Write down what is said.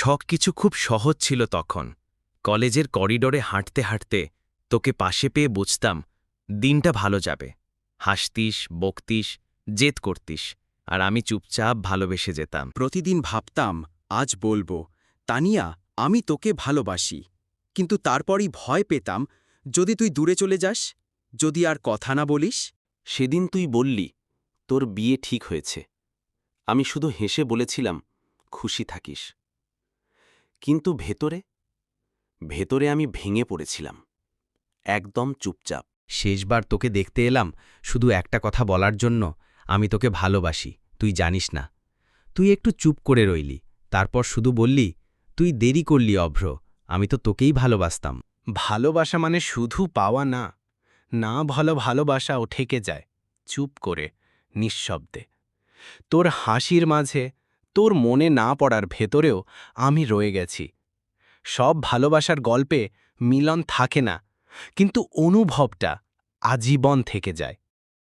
সব কিছু খুব সহজ ছিল তখন। কলেজের করিডোরে হাঁটতে হাঁটতে তোকে পাশে পেয়ে বুঝতাম দিনটা ভালো যাবে। হাসতিস বকতিস জেদ করতিস আর আমি চুপচাপ ভালোবেসে যেতাম। প্রতিদিন ভাবতাম আজ বলব তানিয়া আমি তোকে ভালোবাসি। কিন্তু তারপরই ভয় পেতাম যদি তুই দূরে চলে যাস যদি আর কথা না বলিস? সেদিন তুই বললি তোর বিয়ে ঠিক হয়েছে। আমি শুধু হেসে বলেছিলাম খুশি থাকিস। কিন্তু ভেতরে? ভেতরে আমি ভেঙে পড়েছিলাম। একদম চুপচাপ। শেষবার তোকে দেখতে এলাম শুধু একটা কথা বলার জন্য আমি তোকে ভালোবাসি তুই জানিস না। তুই একটু চুপ করে রইলি তারপর শুধু বললি তুই দেরি করলি অভ্র আমি তো তোকেই ভালোবাসতাম। ভালোবাসা মানে শুধু পাওয়া না না ভালো ভালোবাসাও ঠেকে যায় চুপ করে নিঃশব্দে। তোর হাসির মাঝে তোর মনে না পড়ার ভেতরেও আমি রয়ে গেছি। সব ভালোবাসার গল্পে মিলন থাকে না, কিন্তু অনুভবটা আজীবন থেকে যায়।